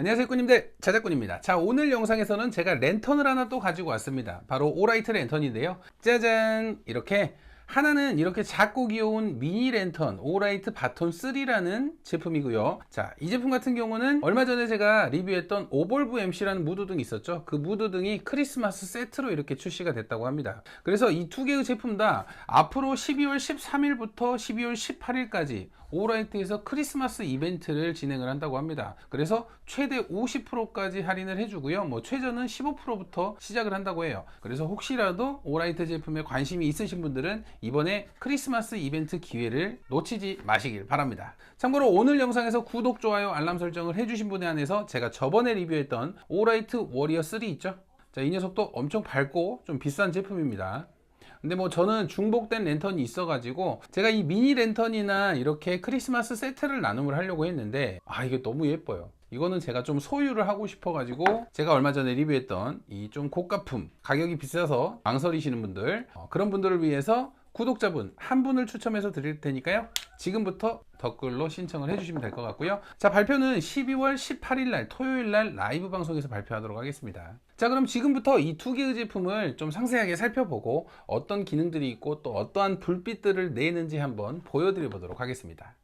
안녕하세요 꾸님들. 자작꾼입니다. 자 오늘 영상에서는 제가 랜턴을 하나 또 가지고 왔습니다. 바로 오라이트 랜턴인데요. 짜잔! 이렇게 하나는 이렇게 작고 귀여운 미니 랜턴 오라이트 바톤 3라는 제품이고요. 자 이 제품 같은 경우는 얼마 전에 제가 리뷰했던 오볼브 MC라는 무드등이 있었죠. 그 무드등이 크리스마스 세트로 이렇게 출시가 됐다고 합니다. 그래서 이 두 개의 제품 다 앞으로 12월 13일부터 12월 18일까지 오라이트에서 크리스마스 이벤트를 진행을 한다고 합니다 그래서 최대 50%까지 할인을 해주고요 뭐 최저는 15%부터 시작을 한다고 해요 그래서 혹시라도 오라이트 제품에 관심이 있으신 분들은 이번에 크리스마스 이벤트 기회를 놓치지 마시길 바랍니다. 참고로 오늘 영상에서 구독, 좋아요, 알람 설정을 해주신 분에 한해서 제가 저번에 리뷰했던 오라이트 워리어 3 있죠? 자, 이 녀석도 엄청 밝고 좀 비싼 제품입니다. 근데 뭐 저는 중복된 랜턴이 있어가지고 제가 이 미니 랜턴이나 이렇게 크리스마스 세트를 나눔을 하려고 했는데 아 이게 너무 예뻐요. 이거는 제가 좀 소유를 하고 싶어 가지고 제가 얼마 전에 리뷰했던 이 좀 고가품 가격이 비싸서 망설이시는 분들 어, 그런 분들을 위해서 구독자분 한 분을 추첨해서 드릴 테니까요. 지금부터 댓글로 신청을 해주시면 될 것 같고요. 자, 발표는 12월 18일 날 토요일 날 라이브 방송에서 발표하도록 하겠습니다. 자, 그럼 지금부터 이 두 개의 제품을 좀 상세하게 살펴보고 어떤 기능들이 있고 또 어떠한 불빛들을 내는지 한번 보여드려 보도록 하겠습니다.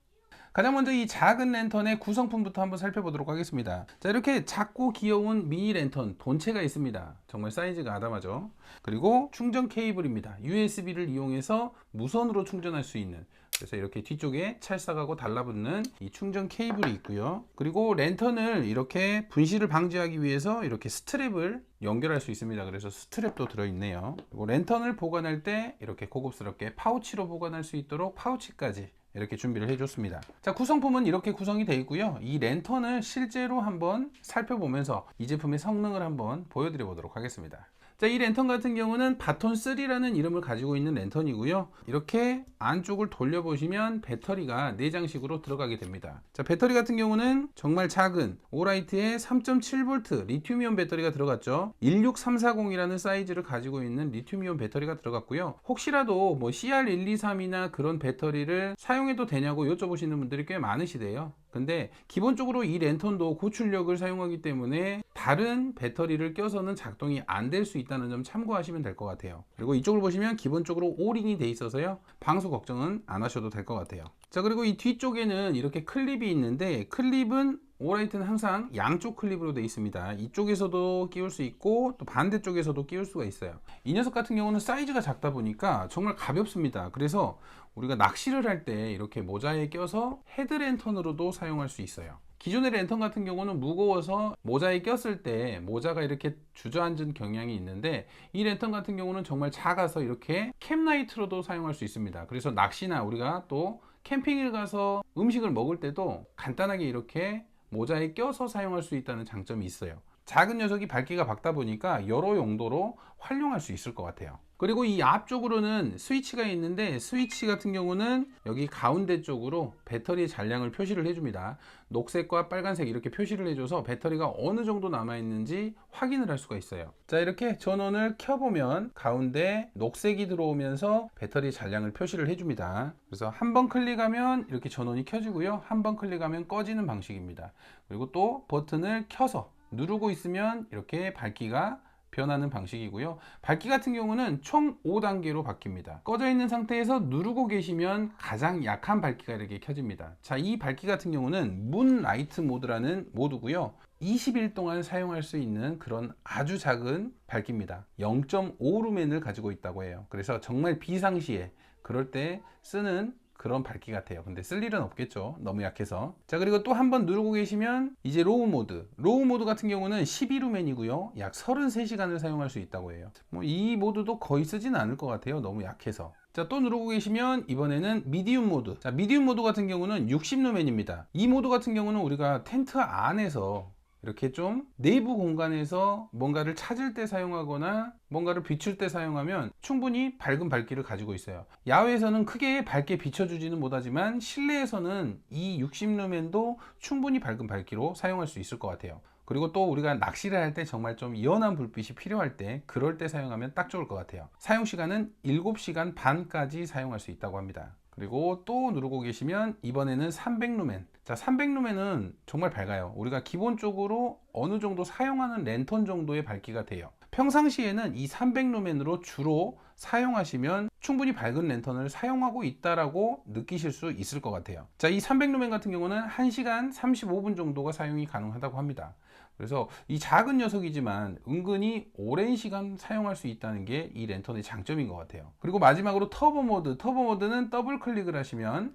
가장 먼저 이 작은 랜턴의 구성품부터 한번 살펴보도록 하겠습니다. 자, 이렇게 작고 귀여운 미니 랜턴 본체가 있습니다. 정말 사이즈가 아담하죠. 그리고 충전 케이블입니다. USB를 이용해서 무선으로 충전할 수 있는 그래서 이렇게 뒤쪽에 찰싹하고 달라붙는 이 충전 케이블이 있고요. 그리고 랜턴을 이렇게 분실을 방지하기 위해서 이렇게 스트랩을 연결할 수 있습니다. 그래서 스트랩도 들어있네요. 그리고 랜턴을 보관할 때 이렇게 고급스럽게 파우치로 보관할 수 있도록 파우치까지 이렇게 준비를 해줬습니다. 자, 구성품은 이렇게 구성이 되어 있고요. 이 랜턴을 실제로 한번 살펴보면서 이 제품의 성능을 한번 보여드려 보도록 하겠습니다. 자, 이 랜턴 같은 경우는 바톤 3라는 이름을 가지고 있는 랜턴이고요. 이렇게 안쪽을 돌려보시면 배터리가 내장식으로 들어가게 됩니다. 자, 배터리 같은 경우는 정말 작은 오라이트의 3.7V 리튬이온 배터리가 들어갔죠. 16340이라는 사이즈를 가지고 있는 리튬이온 배터리가 들어갔고요. 혹시라도 뭐 CR123이나 그런 배터리를 사용해도 되냐고 여쭤보시는 분들이 꽤 많으시대요. 근데 기본적으로 이 랜턴도 고출력을 사용하기 때문에 다른 배터리를 껴서는 작동이 안 될 수 있다는 점 참고하시면 될 것 같아요. 그리고 이쪽을 보시면 기본적으로 오링이 돼 있어서요. 방수 걱정은 안 하셔도 될 것 같아요. 자 그리고 이 뒤쪽에는 이렇게 클립이 있는데 클립은 오라이트는 항상 양쪽 클립으로 되어 있습니다. 이쪽에서도 끼울 수 있고 또 반대쪽에서도 끼울 수가 있어요. 이 녀석 같은 경우는 사이즈가 작다 보니까 정말 가볍습니다. 그래서 우리가 낚시를 할 때 이렇게 모자에 껴서 헤드랜턴으로도 사용할 수 있어요. 기존의 랜턴 같은 경우는 무거워서 모자에 꼈을 때 모자가 이렇게 주저앉은 경향이 있는데 이 랜턴 같은 경우는 정말 작아서 이렇게 캠라이트로도 사용할 수 있습니다. 그래서 낚시나 우리가 또 캠핑을 가서 음식을 먹을 때도 간단하게 이렇게 모자에 껴서 사용할 수 있다는 장점이 있어요. 작은 녀석이 밝기가 밝다 보니까 여러 용도로 활용할 수 있을 것 같아요. 그리고 이 앞쪽으로는 스위치가 있는데 스위치 같은 경우는 여기 가운데 쪽으로 배터리 잔량을 표시를 해줍니다. 녹색과 빨간색 이렇게 표시를 해줘서 배터리가 어느 정도 남아있는지 확인을 할 수가 있어요. 자 이렇게 전원을 켜보면 가운데 녹색이 들어오면서 배터리 잔량을 표시를 해줍니다. 그래서 한 번 클릭하면 이렇게 전원이 켜지고요. 한 번 클릭하면 꺼지는 방식입니다. 그리고 또 버튼을 켜서 누르고 있으면 이렇게 밝기가 변하는 방식이고요. 밝기 같은 경우는 총 5단계로 바뀝니다. 꺼져 있는 상태에서 누르고 계시면 가장 약한 밝기가 이렇게 켜집니다. 자, 이 밝기 같은 경우는 문 라이트 모드라는 모드고요. 20일 동안 사용할 수 있는 그런 아주 작은 밝기입니다. 0.5 루멘을 가지고 있다고 해요. 그래서 정말 비상시에 그럴 때 쓰는 그런 밝기 같아요. 근데 쓸 일은 없겠죠. 너무 약해서. 자, 그리고 또 한 번 누르고 계시면 이제 로우 모드. 로우 모드 같은 경우는 12루멘이고요. 약 33시간을 사용할 수 있다고 해요. 뭐 이 모드도 거의 쓰지는 않을 것 같아요. 너무 약해서. 자, 또 누르고 계시면 이번에는 미디움 모드. 자, 미디움 모드 같은 경우는 60루멘입니다. 이 모드 같은 경우는 우리가 텐트 안에서 이렇게 좀 내부 공간에서 뭔가를 찾을 때 사용하거나 뭔가를 비출 때 사용하면 충분히 밝은 밝기를 가지고 있어요. 야외에서는 크게 밝게 비춰주지는 못하지만 실내에서는 이 60루멘도 충분히 밝은 밝기로 사용할 수 있을 것 같아요. 그리고 또 우리가 낚시를 할 때 정말 좀 연한 불빛이 필요할 때 그럴 때 사용하면 딱 좋을 것 같아요. 사용 시간은 7시간 반까지 사용할 수 있다고 합니다. 그리고 또 누르고 계시면 이번에는 300루멘 자, 300루멘은 정말 밝아요. 우리가 기본적으로 어느 정도 사용하는 랜턴 정도의 밝기가 돼요. 평상시에는 이 300루멘으로 주로 사용하시면 충분히 밝은 랜턴을 사용하고 있다라고 느끼실 수 있을 것 같아요. 자, 이 300루멘 같은 경우는 1시간 35분 정도가 사용이 가능하다고 합니다. 그래서 이 작은 녀석이지만 은근히 오랜 시간 사용할 수 있다는 게 이 랜턴의 장점인 것 같아요. 그리고 마지막으로 터보 모드. 터보 모드는 더블 클릭을 하시면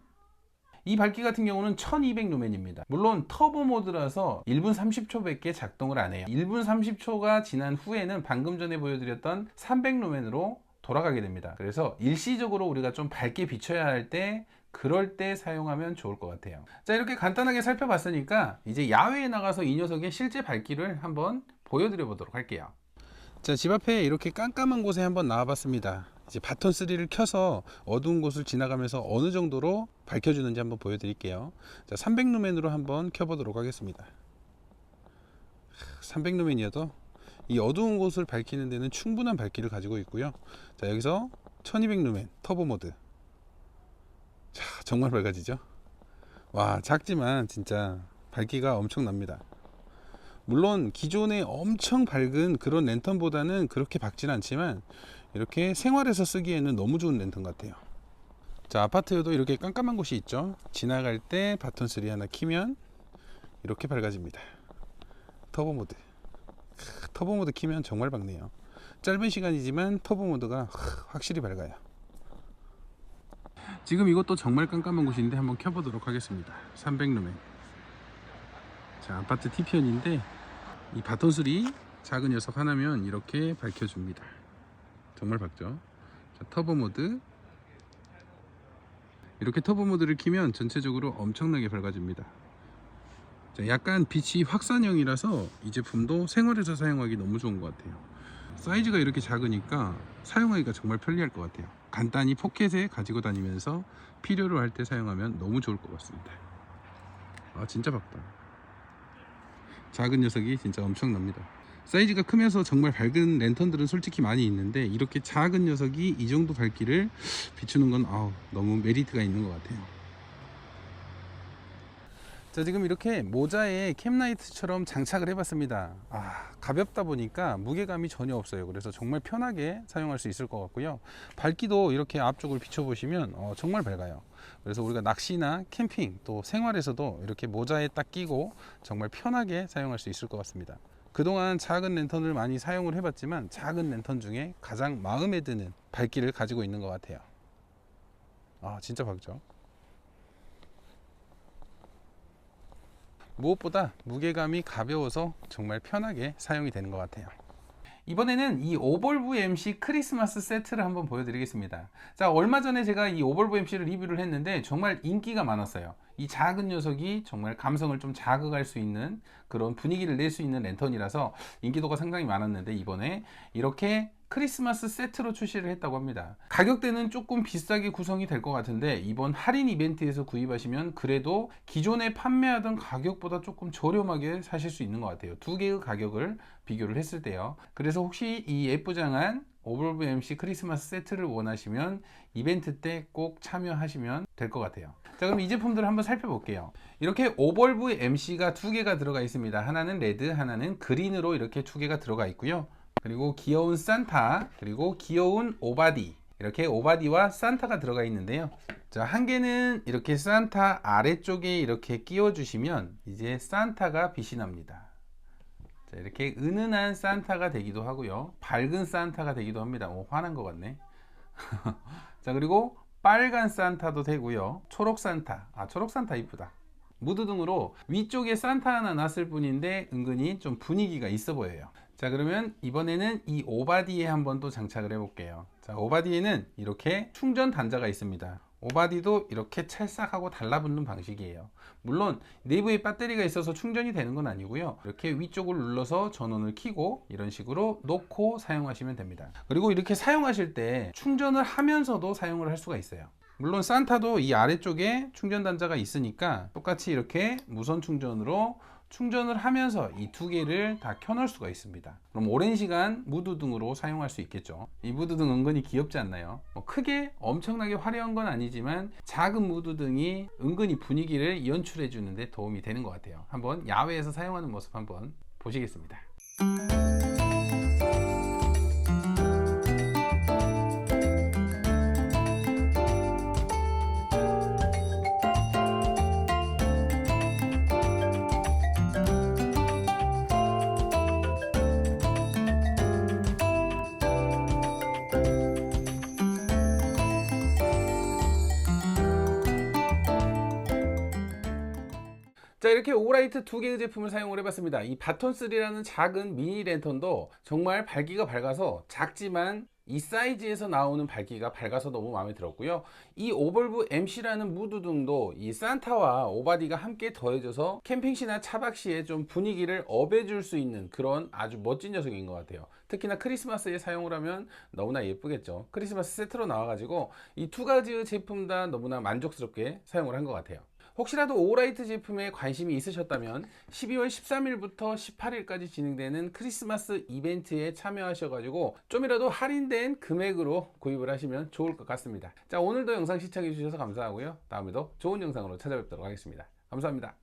이 밝기 같은 경우는 1200 루멘입니다. 물론 터보 모드라서 1분 30초밖에 작동을 안 해요. 1분 30초가 지난 후에는 방금 전에 보여드렸던 300 루멘으로 돌아가게 됩니다. 그래서 일시적으로 우리가 좀 밝게 비춰야 할 때 그럴 때 사용하면 좋을 것 같아요. 자, 이렇게 간단하게 살펴봤으니까 이제 야외에 나가서 이 녀석의 실제 밝기를 한번 보여드려 보도록 할게요. 자, 집 앞에 이렇게 깜깜한 곳에 한번 나와봤습니다. 이제 바톤 3를 켜서 어두운 곳을 지나가면서 어느 정도로 밝혀주는지 한번 보여드릴게요. 자, 300루멘으로 한번 켜보도록 하겠습니다. 300루멘이어도 이 어두운 곳을 밝히는 데는 충분한 밝기를 가지고 있고요. 자, 여기서 1200루멘 터보 모드. 자, 정말 밝아지죠? 와, 작지만 진짜 밝기가 엄청납니다. 물론 기존에 엄청 밝은 그런 랜턴보다는 그렇게 밝진 않지만 이렇게 생활에서 쓰기에는 너무 좋은 랜턴 같아요. 자, 아파트에도 이렇게 깜깜한 곳이 있죠. 지나갈 때 바톤 3 하나 키면 이렇게 밝아집니다. 터보 모드. 크, 터보 모드 키면 정말 밝네요. 짧은 시간이지만 터보 모드가 확실히 밝아요. 지금 이것도 정말 깜깜한 곳인데 한번 켜보도록 하겠습니다. 300루멘. 자, 아파트 TPN인데 이 바톤 3 작은 녀석 하나면 이렇게 밝혀줍니다. 정말 밝죠? 자, 터보 모드. 이렇게 터보 모드를 키면 전체적으로 엄청나게 밝아집니다. 자, 약간 빛이 확산형이라서 이 제품도 생활에서 사용하기 너무 좋은 것 같아요. 사이즈가 이렇게 작으니까 사용하기가 정말 편리할 것 같아요. 간단히 포켓에 가지고 다니면서 필요로 할 때 사용하면 너무 좋을 것 같습니다. 아 진짜 밝다. 작은 녀석이 진짜 엄청납니다. 사이즈가 크면서 정말 밝은 랜턴들은 솔직히 많이 있는데 이렇게 작은 녀석이 이 정도 밝기를 비추는 건 아우, 너무 메리트가 있는 것 같아요. 자 지금 이렇게 모자에 캠라이트처럼 장착을 해봤습니다. 아 가볍다 보니까 무게감이 전혀 없어요. 그래서 정말 편하게 사용할 수 있을 것 같고요. 밝기도 이렇게 앞쪽을 비춰보시면 어, 정말 밝아요. 그래서 우리가 낚시나 캠핑 또 생활에서도 이렇게 모자에 딱 끼고 정말 편하게 사용할 수 있을 것 같습니다. 그동안 작은 랜턴을 많이 사용을 해봤지만 작은 랜턴 중에 가장 마음에 드는 밝기를 가지고 있는 것 같아요. 아 진짜 밝죠 무엇보다 무게감이 가벼워서 정말 편하게 사용이 되는 것 같아요. 이번에는 이 오벌브 MC 크리스마스 세트를 한번 보여드리겠습니다. 자, 얼마 전에 제가 이 오벌브 MC를 리뷰를 했는데 정말 인기가 많았어요. 이 작은 녀석이 정말 감성을 좀 자극할 수 있는 그런 분위기를 낼 수 있는 랜턴이라서 인기도가 상당히 많았는데 이번에 이렇게 크리스마스 세트로 출시를 했다고 합니다. 가격대는 조금 비싸게 구성이 될 것 같은데 이번 할인 이벤트에서 구입하시면 그래도 기존에 판매하던 가격보다 조금 저렴하게 사실 수 있는 것 같아요. 두 개의 가격을 비교를 했을 때요. 그래서 혹시 이 예쁘장한 오버브 MC 크리스마스 세트를 원하시면 이벤트 때 꼭 참여하시면 될 것 같아요. 자, 그럼 이 제품들을 한번 살펴볼게요. 이렇게 오벌브 MC가 두 개가 들어가 있습니다. 하나는 레드, 하나는 그린으로 이렇게 두 개가 들어가 있고요. 그리고 귀여운 산타, 그리고 귀여운 오바디. 이렇게 오바디와 산타가 들어가 있는데요. 자, 한 개는 이렇게 산타 아래쪽에 이렇게 끼워 주시면 이제 산타가 빛이 납니다. 자, 이렇게 은은한 산타가 되기도 하고요. 밝은 산타가 되기도 합니다. 오, 화난 것 같네. 자, 그리고 빨간 산타도 되고요. 초록 산타. 아, 초록 산타 이쁘다. 무드 등으로 위쪽에 산타 하나 놨을 뿐인데 은근히 좀 분위기가 있어 보여요. 자, 그러면 이번에는 이 오바디에 한번 또 장착을 해 볼게요. 자, 오바디에는 이렇게 충전 단자가 있습니다. 오바디도 이렇게 찰싹하고 달라붙는 방식이에요. 물론 내부에 배터리가 있어서 충전이 되는 건 아니고요. 이렇게 위쪽을 눌러서 전원을 켜고 이런 식으로 놓고 사용하시면 됩니다. 그리고 이렇게 사용하실 때 충전을 하면서도 사용을 할 수가 있어요. 물론 산타도 이 아래쪽에 충전 단자가 있으니까 똑같이 이렇게 무선 충전으로 충전을 하면서 이 두 개를 다 켜놓을 수가 있습니다. 그럼 오랜 시간 무드등으로 사용할 수 있겠죠. 이 무드등 은근히 귀엽지 않나요? 뭐 크게 엄청나게 화려한 건 아니지만 작은 무드등이 은근히 분위기를 연출해 주는데 도움이 되는 것 같아요. 한번 야외에서 사용하는 모습 한번 보시겠습니다. 자 이렇게 오라이트 두 개의 제품을 사용을 해봤습니다. 이 바톤3라는 작은 미니 랜턴도 정말 밝기가 밝아서 작지만 이 사이즈에서 나오는 밝기가 밝아서 너무 마음에 들었고요. 이 오벌브 MC라는 무드등도 이 산타와 오바디가 함께 더해져서 캠핑시나 차박시에 좀 분위기를 업해줄 수 있는 그런 아주 멋진 녀석인 것 같아요. 특히나 크리스마스에 사용을 하면 너무나 예쁘겠죠. 크리스마스 세트로 나와가지고 이 두 가지 제품 다 너무나 만족스럽게 사용을 한 것 같아요 혹시라도 오라이트 제품에 관심이 있으셨다면 12월 13일부터 18일까지 진행되는 크리스마스 이벤트에 참여하셔가지고 좀이라도 할인된 금액으로 구입을 하시면 좋을 것 같습니다. 자, 오늘도 영상 시청해주셔서 감사하고요. 다음에도 좋은 영상으로 찾아뵙도록 하겠습니다. 감사합니다.